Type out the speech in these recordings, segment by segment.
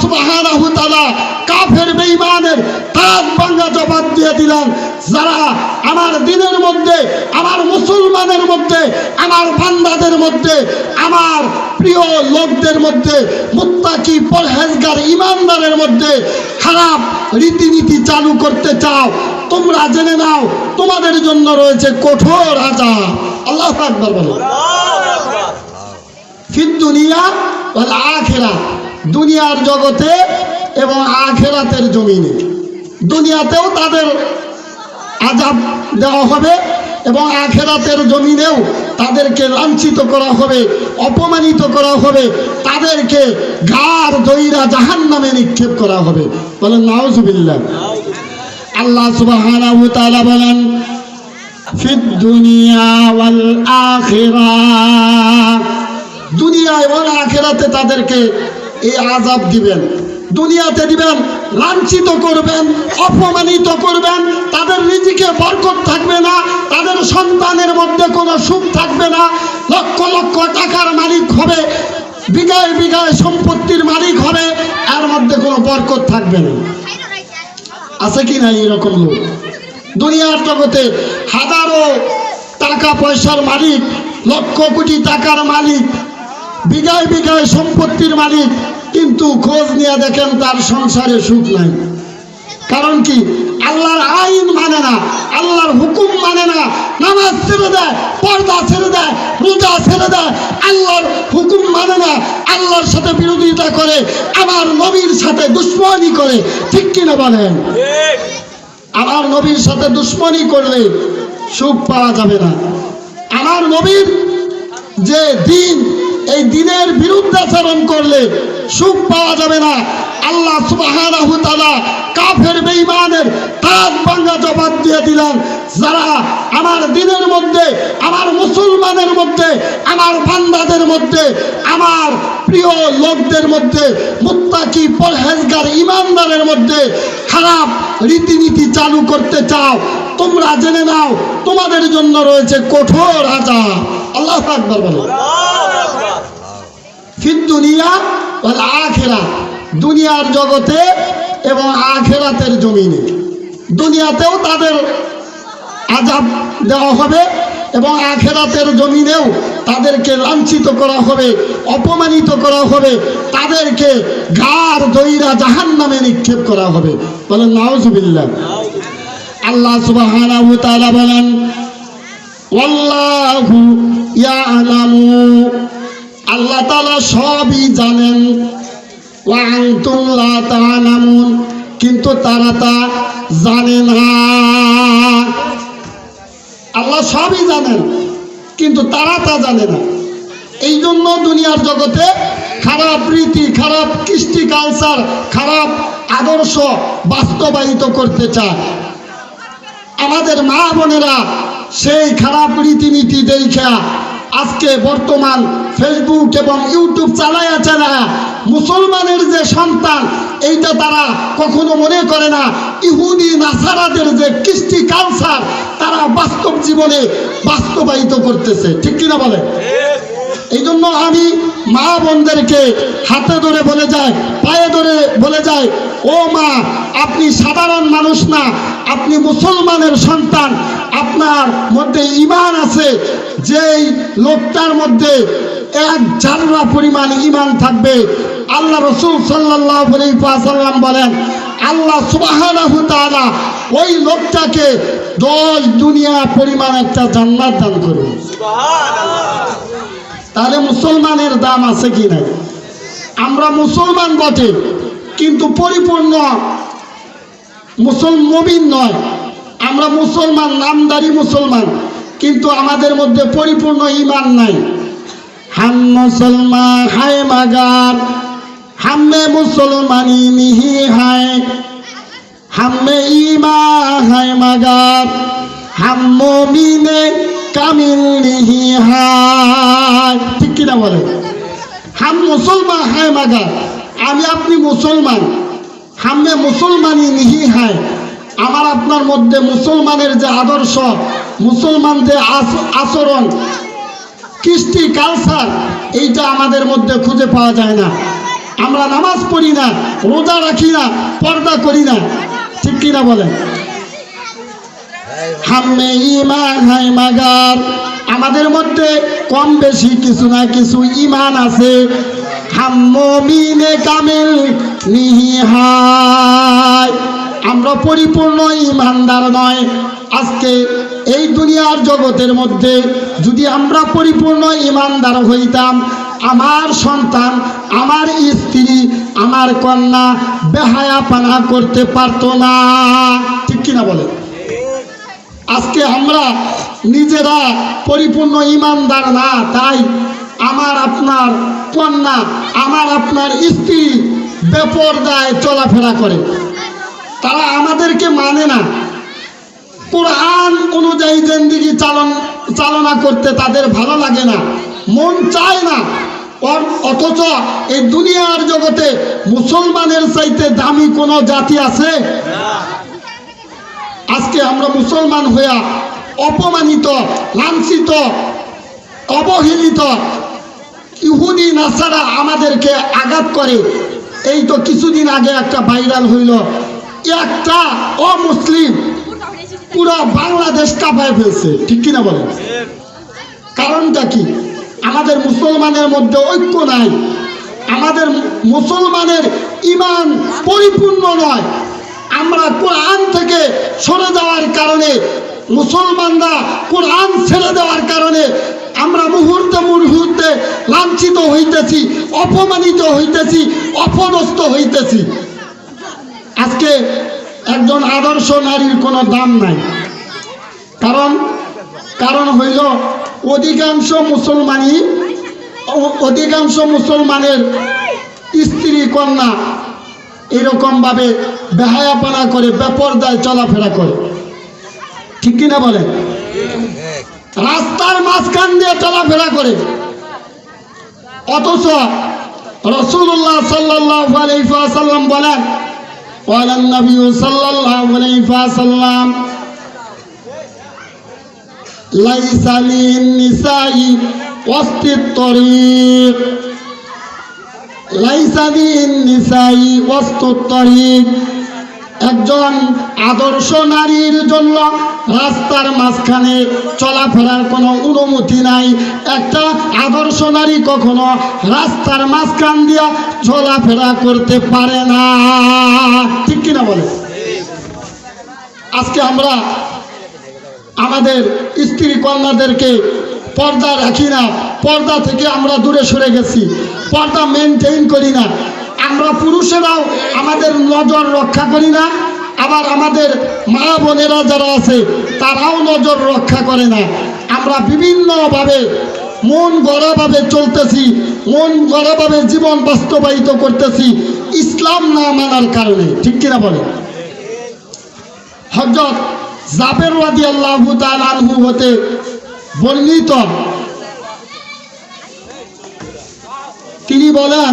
সুবহানাহু তাআলা কাফের বেঈমানের তাজ ভাঙা জবাব দিয়ে দিলেন যারা আমার দিনের মধ্যে আমার মুসলমানের মধ্যে আমার বান্দাদের মধ্যে আমার প্রিয় লোকদের মধ্যে মুত্তাকি পরহেজগার ইমানদারের মধ্যে খারাপ রীতিনীতি চালু করতে চাও তোমরা জেনে নাও তোমাদের জন্য রয়েছে কঠোর আজাব আল্লাহ আকবার বলো। ফিদ দুনিয়া আখেরা দুনিয়ার জগতে এবং আখেরাতের জমিনে। দুনিয়াতেও তাদের আজাব দেওয়া হবে এবং আখেরাতের জমিনেও তাদেরকে লাঞ্ছিত করা হবে, অপমানিত করা হবে, তাদেরকে গার দইরা জাহান নামে নিক্ষেপ করা হবে। বলেন, নাউজুবিল্লাহ। আল্লাহ তাআলা বলেন, ফিদ দুনিয়া ওয়াল আখিরাহ দুনিয়া এবং আখেরাতে তাদেরকে এই আজাব দিবেন। দুনিয়াতে দিবেন, লাঞ্ছিত করবেন, অপমানিত করবেন, তাদের নিজেকে বরকত থাকবে না, তাদের সন্তানের মধ্যে কোনো সুখ থাকবে না, লক্ষ লক্ষ টাকার মালিক হবে, বিঘায় বিঘায় সম্পত্তির মালিক হবে, এর মধ্যে কোনো বরকত থাকবে না। আছে কি না এরকম লোক? দুনিয়ার জগতে হাজারো টাকা পয়সার মালিক, লক্ষ কোটি টাকার মালিক বিঘায় বিঘায় সম্পত্তির মালিক। কিন্তু খোঁজ নিয়ে দেখেন তার সংসারে সুখ নাই। কারণ কি? আল্লাহর আইন মানে না, আল্লাহর হুকুম মানে না, নামাজ ছেড়ে দেয়, পর্দা ছেড়ে দেয়, রোজা ছেড়ে দেয়, আল্লাহর হুকুম মানে না, আল্লাহর সাথে বিরোধিতা করে, আমার নবীর সাথে দুশ্মনী করে। ঠিক কিনা বলেন? আমার নবীর সাথে দুশ্মনী করলে সুখ পাওয়া যাবে না। আমার নবীর যে দিন এই দিনের বিরুদ্ধাচরণ করলে সুখ পাওয়া যাবে না। আল্লাহ সুবহানাহু কাফের বেঈমানের তাজ ভাঙা জবাব দিয়ে দিলেন, যারা আমার দিনের মধ্যে, আমার মুসলমানের মধ্যে, আমার বান্দাদের মধ্যে, আমার প্রিয় লোকদের মধ্যে, মুত্তাকি পরহেজগার ইমানদারের মধ্যে খারাপ রীতিনীতি চালু করতে চাও, তোমরা জেনে নাও, তোমাদের জন্য রয়েছে কঠোর আজাব আল্লাহ আকবার বলো দুনিয়া আখেরা। দুনিয়ার জগতে এবং আখেরাতের জমিনে। দুনিয়াতেও তাদের আজাব দেওয়া হবে এবং আখেরাতের জমিনেও তাদেরকে লাঞ্ছিত করা হবে, অপমানিত করা হবে, তাদেরকে গার দইরা জাহান নামে নিক্ষেপ করা হবে। বলেন, নাউজুবিল্লাহ। আল্লাহ তাআলা বলেন, ওয়াল্লাহু আল্লাহ তাআলা সবই জানেন। লা কিন্তু তারা তা জানে না। আল্লাহ সবই জানেন, কিন্তু তারা তা জানে না। এই জন্য দুনিয়ার জগতে খারাপ রীতি, খারাপ কৃষ্টি কালচার খারাপ আদর্শ বাস্তবায়িত করতে চায়। আমাদের মা বোনেরা সেই খারাপ রীতিনীতি দেখা আজকে বর্তমান ফেসবুক এবং ইউটিউব চালায়া চালায়া মুসলমানের যে সন্তান, এইটা তারা কখনো মনে করে না। ইহুদি, নাসারাদের যে কৃষ্টি কালচার তারা বাস্তব জীবনে বাস্তবায়িত করতেছে। ঠিক কিনা বলে? এই জন্য আমি মা বোনদেরকে হাতে ধরে বলে যায় পায়ে ধরে বলে যায় ও মা, আপনি সাধারণ মানুষ না, আপনি মুসলমানের সন্তান, আপনার মধ্যে ইমান আছে যেই লোকটার মধ্যে এক জাররা পরিমাণ ইমান থাকবে আল্লাহ রসুল সাল্লাহ সাল্লাম বলেন আল্লাহ তাআলা ওই লোকটাকে দশ দুনিয়া পরিমাণ একটা জান্নাত দান করবে। তাহলে মুসলমানের দাম আছে কি নাই? আমরা মুসলমান বটে কিন্তু পরিপূর্ণ মুসল মবিন নয়। আমরা মুসলমান নামদারি মুসলমান। কিন্তু আমাদের মধ্যে পরিপূর্ণ ইমান নাই। হাম মুসলমান, হায় মাগার। হামে মুসলমানি নিহি হায়। হামে ইমা হায় মাগার। হাম মমিনে কামিল নিহি হায়। ঠিক কিনা বলে? হাম মুসলমান, হায় মাগার। আমি আপনি মুসলমান। হামে মুসলমানি নিহি হায়। আমার আপনার মধ্যে মুসলমানের যে আদর্শ মুসলমান যে আচ- আচরণ, কৃষ্টি কালচার এইটা আমাদের মধ্যে খুঁজে পাওয়া যায় না। আমরা নামাজ পড়ি না, রোজা রাখি না, পর্দা করি না। ঠিক কিনা বলেন? ইমান আমাদের মধ্যে কম বেশি কিছু না কিছু ইমান আছে। হাম্মিনে কামিল নিহিহাই আমরা পরিপূর্ণ ইমানদার নয়। আজকে এই দুনিয়ার জগতের মধ্যে যদি আমরা পরিপূর্ণ ইমানদার হইতাম, আমার সন্তান, আমার স্ত্রী, আমার কন্যা বেহায়া পানা করতে পারতো না। ঠিক কিনা বলে আজকে আমরা নিজেরা পরিপূর্ণ ইমানদার না, তাই আমার আপনার কন্যা, আমার আপনার স্ত্রী বেপরদায় চলাফেরা করে। তারা আমাদেরকে মানে না। কোরআন অনুযায়ী জিন্দিগি চালন, চালনা করতে তাদের ভালো লাগে না, মন চায় না। অথচ এই দুনিয়ার জগতে মুসলমানের চাইতে দামি কোনো জাতি আছে? আজকে আমরা মুসলমান হইয়া অপমানিত, লাঞ্ছিত, অবহেলিত, ইহুদি, নাসারা আমাদেরকে আঘাত করে। এই তো কিছুদিন আগে একটা ভাইরাল হইল। একটা অমুসলিম পুরো বাংলাদেশ কাঁপায় ফেলছে। ঠিক কিনা বলেন? কারণটা কি? আমাদের মুসলমানের মধ্যে ঐক্য নাই। আমাদের মুসলমানের ইমান পরিপূর্ণ নয়। আমরা কোরআন থেকে সরে যাওয়ার কারণে, মুসলমানরা কোরআন ছেড়ে দেওয়ার কারণে আমরা মুহূর্তে মুহূর্তে লাঞ্ছিত হইতেছি, অপমানিত হইতেছি, অপদস্থ হইতেছি। আজকে একজন আদর্শ নারীর কোনো দাম নাই। কারণ কারণ হইল অধিকাংশ মুসলমানই, অধিকাংশ মুসলমানের স্ত্রী, কন্যা এরকমভাবে বেহায়াপানা করে, বেপরদায় চলাফেরা করে। ঠিক কিনা বলেন? রাস্তার মাঝখান দিয়ে চলাফেরা করে। অথচ রসুল্লাহ সাল্লাহ আলাইসাল্লাম বলেন قال النبي صلى الله عليه وسلم ليس للنساء وسط الطريق. ليس للنساء وسط الطريق. একজন আদর্শ নারীর জন্য রাস্তার মাঝখানে চলাফেরার কোনো অনুমতি নাই। একটা আদর্শ নারী কখনো রাস্তার মাঝখান দিয়া চলাফেরা করতে পারে না। ঠিক কিনা বলে আজকে আমরা আমাদের স্ত্রী কন্যাদেরকে পর্দা রাখি না। পর্দা থেকে আমরা দূরে সরে গেছি। পর্দা মেনটেন করি না। আমরা পুরুষেরাও আমাদের নজর রক্ষা করি না, আবার আমাদের মা বোনেরা যারা আছে, তারাও নজর রক্ষা করে না। আমরা বিভিন্নভাবে মন গড়াভাবে চলতেছি, মন গড়াভাবে জীবন বাস্তবায়িত করতেছি, ইসলাম না মানার কারণে। ঠিক কিনা বলে? হজরত জাবের রাদি আল্লাহ আনহু হতে বর্ণিত তিনি বলেন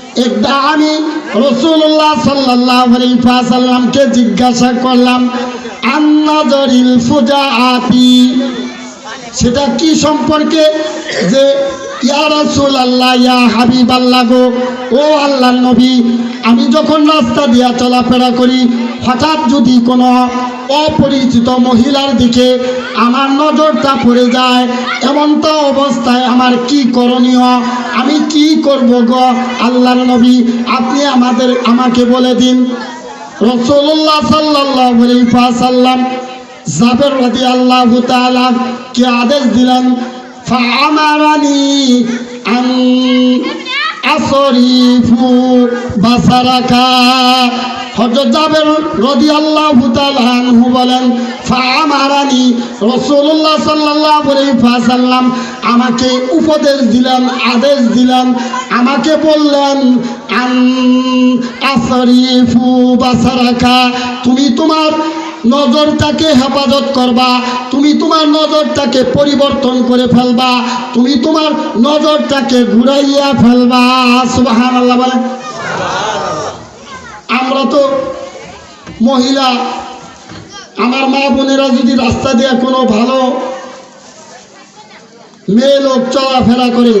একদা আমি রসুল্লাহ সাল্লাল্লাহু আলাইহি ওয়াসাল্লামকে জিজ্ঞাসা করলাম আন্নাজরিল ফুজাআতি? সেটা কি সম্পর্কে? যে ইয়া রাসূল আল্লাহ ইয়া আল্লাহ গো, ও আল্লাহর নবী, আমি যখন রাস্তা দিয়া চলাফেরা করি, হঠাৎ যদি কোনো অপরিচিত মহিলার দিকে আমার নজরটা পড়ে যায়, এমনটা অবস্থায় আমার কি করণীয়? আমি কি করব গো আল্লাহর নবী? আপনি আমাদের, আমাকে বলে দিন। রসুল্লাহ সাল্লাহ সাল্লাম জাবের রাদি আল্লাহ তাআলা কে আদেশ দিলেন ফামারানি আন আসরিফু বাসারাকা হজরত জাবের রাদিয়াল্লাহু তাআলা আনহু বলেন ফাআমারানি রাসূলুল্লাহ সাল্লাল্লাহু আলাইহি ওয়াসাল্লাম আমাকে উপদেশ দিলেন, আদেশ দিলেন, আমাকে বললেন, আন আসরিফু বাসারাকা তুমি তোমার নজরটাকে হেফাজত করবা, তুমি তোমার নজরটাকে পরিবর্তন করে ফেলবা, তুমি তোমার নজরটাকে ঘুরাইয়া ফেলবা। সুবাহান আল্লাহ বলে আমরা তো মহিলা, আমার মা বোনেরা যদি রাস্তা দিয়ে কোনো ভালো মেয়ে লোক চলাফেরা করে,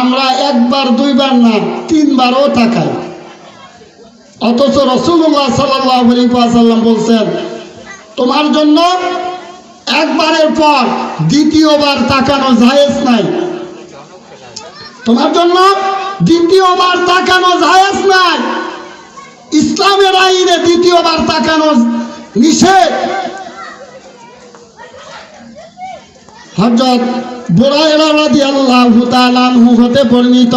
আমরা একবার, দুইবার না, তিনবারও তাকাই। অথচ রসুল্লাহ সাল্লাম বলছেন তোমার জন্য একবারের পর দ্বিতীয়বার তাকানো জায়েজ নাই। তোমার জন্য দ্বিতীয়বার তাকানো জায়েজ নাই। ইসলামের আইনে দ্বিতীয়বার তাকানো নিষেধ। হজরত বুড়াইরা রাদিয়াল্লাহু তাআলা হতে বর্ণিত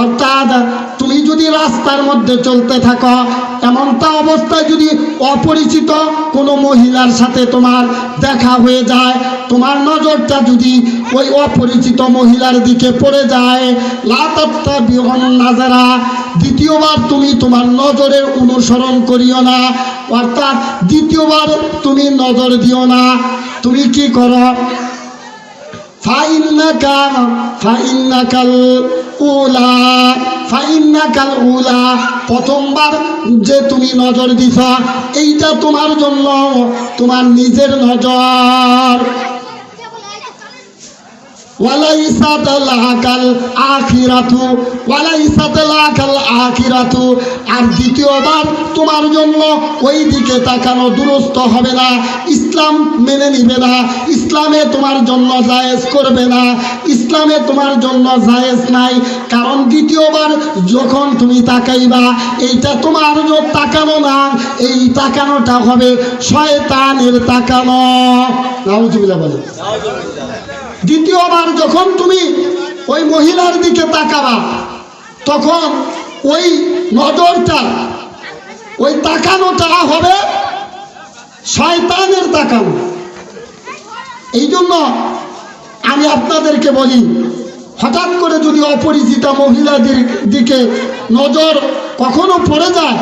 অর্থাৎ তুমি যদি রাস্তার মধ্যে চলতে থাকো, এমনটা অবস্থায় যদি অপরিচিত কোনো মহিলার সাথে তোমার দেখা হয়ে যায়, তোমার নজরটা যদি ওই অপরিচিত মহিলার দিকে পড়ে যায় লাতাত্তা বিহন নাজারা দ্বিতীয়বার তুমি তোমার নজরের অনুসরণ করিও না, অর্থাৎ দ্বিতীয়বার তুমি নজর দিও না, তুমি কি করো? ফাইন্নাকা, ফাইন্নাকাল উলা ফাইন্নাকাল উলা প্রথমবার যে তুমি নজর দিছ এইটা তোমার জন্য তোমার নিজের নজর। ওয়ালাইসাত লাকাল আখিরাতু ওয়ালাইসাত লাকাল আখিরাতু। আর দ্বিতীয়বার তোমার জন্য ওই দিকে তাকানো দুরস্ত হবে না, ইসলাম মেনে নিবে না, ইসলামে তোমার জন্য জায়েজ করবে না, ইসলামে তোমার জন্য জায়েজ নাই। কারণ দ্বিতীয়বার যখন তুমি তাকাইবা, এইটা তোমার তাকানো না, এই তাকানোটা হবে শয়তানের তাকানো। নাউজুবিল্লাহ বলে দ্বিতীয়বার যখন তুমি ওই মহিলার দিকে তাকাবা, তখন ওই নজরটা, ওই তাকানোটা হবে শয়তানের তাকানো। এই জন্য আমি আপনাদেরকে বলি, হঠাৎ করে যদি অপরিচিতা মহিলাদের দিকে নজর কখনো পড়ে যায়,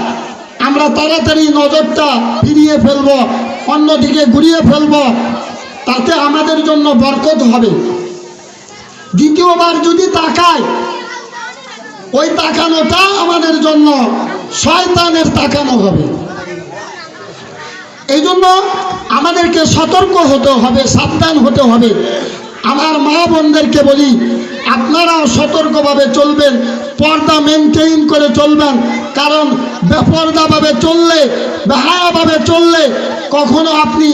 আমরা তাড়াতাড়ি নজরটা ফিরিয়ে ফেলব, অন্যদিকে ঘুরিয়ে ফেলব। তাতে আমাদের জন্য বরকত হবে। দ্বিতীয়বার যদি তাকায়, ওই তাকানোটা আমাদের জন্য শয়তানের তাকানো হবে। এই জন্য আমাদেরকে সতর্ক হতে হবে, সাবধান হতে হবে। আমার মা বোনদেরকে বলি, আপনারাও সতর্কভাবে চলবেন, পর্দা মেনটেইন করে চলবেন। কারণ বেপর্দাভাবে চললে, বেহায়াভাবে চললে কখনো আপনি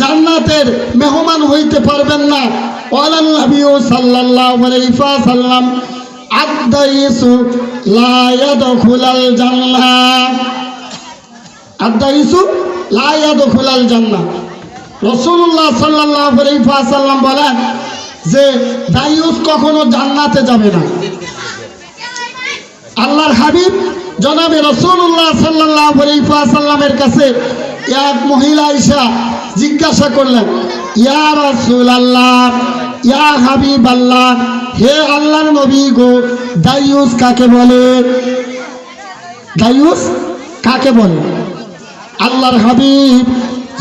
জান্নাতের মেহমান হইতে পারবেন না। ওয়ালাল্লাবিউ সাল্লাল্লাহু আলাইহি ওয়াসাল্লাম আদাইসু লা ইয়াদখুলাল জান্নাহ। আদাইসু লা ইয়াদখুলাল জান্নাহ। রাসূলুল্লাহ সাল্লাল্লাহু আলাইহি ওয়াসাল্লাম বলেন যে দাইউস কখনো জান্নাতে যাবে না। আল্লাহর হাবিব জনাবে রসুল্লাহ সাল্লাহ সাল্লামের কাছে এক মহিলা ইসা জিজ্ঞাসা করলেন, ইয়া রসুল আল্লাহ ইয়া হাবিব আল্লাহ হে আল্লাহর নবী গো দাইউস কাকে বলে? দাইউস কাকে বলে? আল্লাহর হাবিব,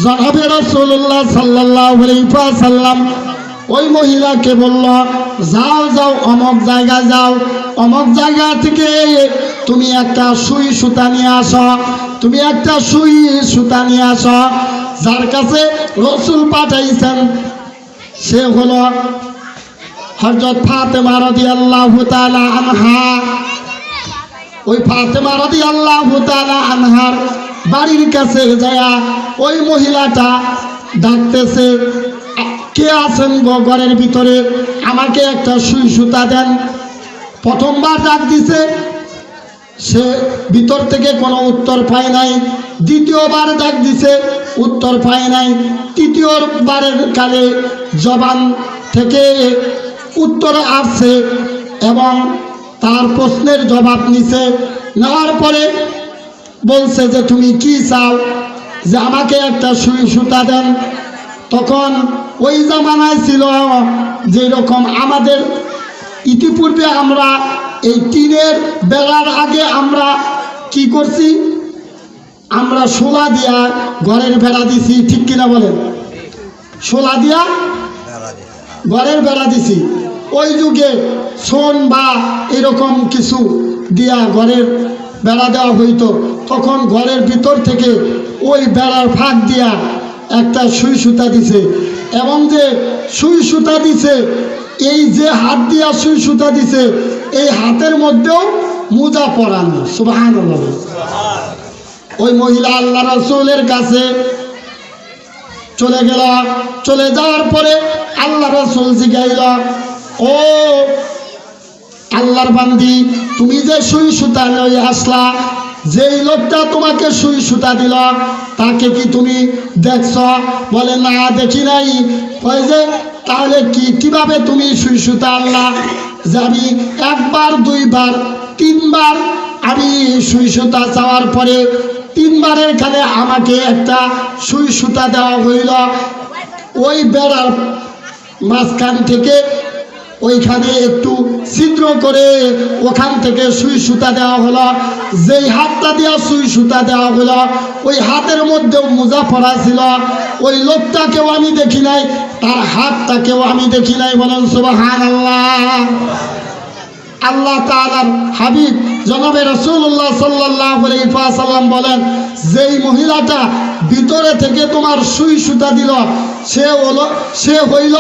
জনাবে রসুল্লাহ সাল্লাহ সাল্লাম ওই মহিলাকে বলল, যাও যাও, অমক জায়গা যাও। অমক জায়গা থেকে তুমি একটা সুই সুতা নিয়ে আসো। তুমি একটা সুই সুতা নিয়ে আসো। যার কাছে রসুল পাঠাইছেন, সে হলো হজরত ফাতেমা রদি আল্লাহ আনহা। ওই ফাতেমা রদি আল্লাহ আনহার বাড়ির কাছে যায়া ওই মহিলাটা ডাকতেছে কে আছেন ঘরের ভিতরে? আমাকে একটা সুই সুতা দেন। প্রথমবার ডাক দিছে। সে ভিতর থেকে কোনো উত্তর পায় নাই। দ্বিতীয়বার ডাক দিছে, উত্তর পায় নাই। তৃতীয়বারের কালে জবান থেকে উত্তর আসছে এবং তার প্রশ্নের জবাব নিছে। নেওয়ার পরে বলছে যে, তুমি কি চাও যে আমাকে একটা সুই সুতা দেন? তখন ওই জামানায় ছিল যে রকম আমাদের ইতিপূর্বে আমরা এই টিনের বেলার আগে আমরা কি করছি? আমরা শোলা দিয়া ঘরের বেড়া দিছি, ঠিক কিনা বলেন? শোলা দিয়া ঘরের বেড়া দিছি। ওই যুগে সোন বা এরকম কিছু দিয়া ঘরের বেড়া দেওয়া হইতো। তখন ঘরের ভিতর থেকে ওই বেড়ার ফাঁক দিয়া একটা সুই সুতা দিছে। এবং যে সুই সুতা দিছে, এই যে হাত দিয়া সুই সুতা দিছে, এই হাতের মধ্যেও মোজা পরানো সুবাহ ওই মহিলা আল্লাহ রসুলের কাছে চলে গেল। চলে যাওয়ার পরে আল্লাহ রসুল জিগাইল, ও আল্লাহর বান্দি, তুমি যে সুই সুতা লই আসলা যেই লোকটা তোমাকে সুই সুতা দিল, তাকে কি তুমি দেখছ? বলে, না, দেখি নাই। ওই যে, তাহলে কি, কীভাবে তুমি সুই সুতা আনলা? যে, আমি একবার, দুইবার, তিনবার আমি সুই সুতা চাওয়ার পরে তিনবারের খানে আমাকে একটা সুই সুতা দেওয়া হইল। ওই বেড়ার মাঝখান থেকে ওইখানে একটু ছিদ্র করে ওখান থেকে সুই সুতা দেওয়া হলো। যেই হাতটা দেওয়া সুই সুতা দেওয়া হলো, ওই হাতের মধ্যেও মোজা ছিল। ওই লোকটাকেও আমি দেখি নাই, তার হাতটাকেও আমি দেখি নাই বলেন সুবাহান আল্লাহ আল্লাহ তালার হাবিব জনাবে রসুল্লাহ সাল্লাহ সাল্লাম বলেন, যেই মহিলাটা ভিতরে থেকে তোমার সুই সুতা দিল, সে হলো, সে হইল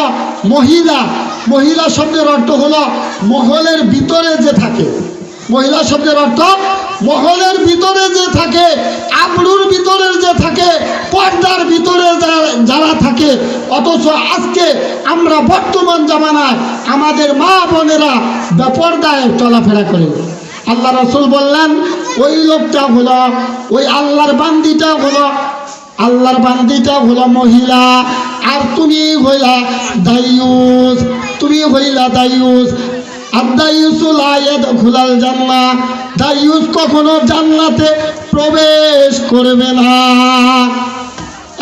মহিলা মহিলা শব্দের অর্থ হলো মহলের ভিতরে যে থাকে। মহিলা শব্দের অর্থ মহলের ভিতরে যে থাকে, আবরুর ভিতরে যে থাকে, পর্দার ভিতরে যারা- যারা থাকে, অথচ আজকে আমরা বর্তমান জামানায় আমাদের মা বোনেরা বেপর্দায় চলাফেরা করে। আল্লাহ রসুল বললেন, ওই লোকটা হলো, ওই আল্লাহর বান্দিটা হলো আল্লাহর বান্দিটা হল মহিলা, আর তুমি হইলা দায়ুস, তুমি হইলা দায়ুস। আদায়ুসুল আয়াত খুলাল জান্না দায়ুস কখনো জান্নাতে প্রবেশ করবে না।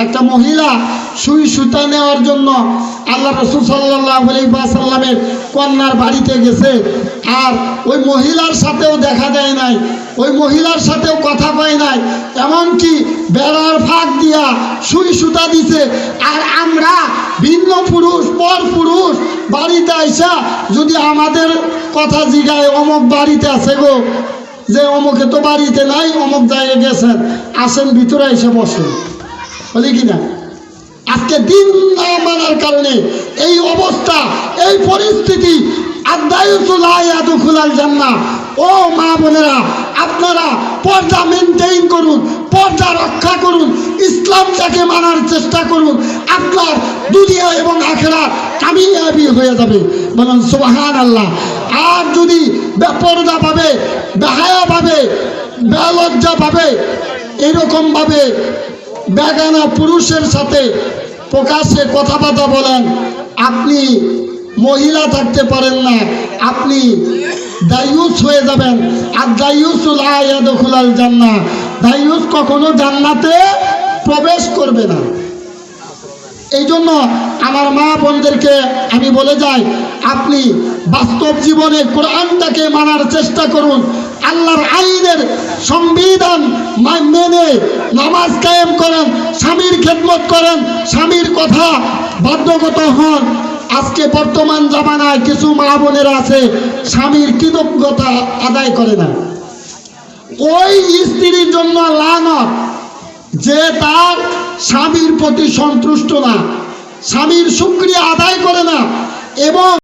একটা মহিলা সুই সুতা নেওয়ার জন্য আল্লাহ রসুল সাল্লাহ সাল্লামের কন্যার বাড়িতে গেছে। আর ওই মহিলার সাথেও দেখা দেয় নাই, ওই মহিলার সাথেও কথা পায় নাই। এমনকি বেড়ার ফাঁক দিয়া সুই সুতা দিছে। আর আমরা ভিন্ন পুরুষ, পর পুরুষ বাড়িতে আইসা যদি আমাদের কথা জিগায়, অমুক বাড়িতে আছে গো, যে অমুকে তো বাড়িতে নাই, অমুক জায়গায় গেছেন, আসেন, ভিতরে এসে বসেন। বলি কি না? আজকে দিন না মানার কারণে এই অবস্থা, এই পরিস্থিতি জান্না ও মা বোনেরা, আপনারা পর্দা মেনটেইন করুন, পর্দা রক্ষা করুন ইসলামটাকে মানার চেষ্টা করুন, আপনার দুনিয়া এবং আখেরা কামিয়াবি হয়ে যাবে। বলুন সুবাহান আল্লাহ আর যদি বেপরদা পাবে, বেহায়া পাবে, বেলজ্জা পাবে এরকম ভাবে বেগানা পুরুষের সাথে প্রকাশ্যে কথাবার্তা বলেন, আপনি মহিলা থাকতে পারেন না, আপনি দায়ুস হয়ে যাবেন। আর দায়ুসুল আয়াদুল জান্না দায়ুস কখনো জান্নাতে প্রবেশ করবে না। এই জন্য আমার মা বোনদেরকে আমি বলে যাই, আপনি বাস্তব জীবনে কোরআনটাকে মানার চেষ্টা করুন। আল্লাহর আইনের সংবিধান মেনে নামাজ কায়েম করেন, স্বামীর খেদমত করেন, স্বামীর কথা বাধ্যগত হন। আজকে বর্তমান জামানায় কিছু মা বোনেরা আছে, স্বামীর কৃতজ্ঞতা আদায় করে না। ওই স্ত্রীর জন্য লানত, যে তার স্বামীর প্রতি সন্তুষ্ট না, স্বামীর সুক্রিয়া আদায় করে না, এবং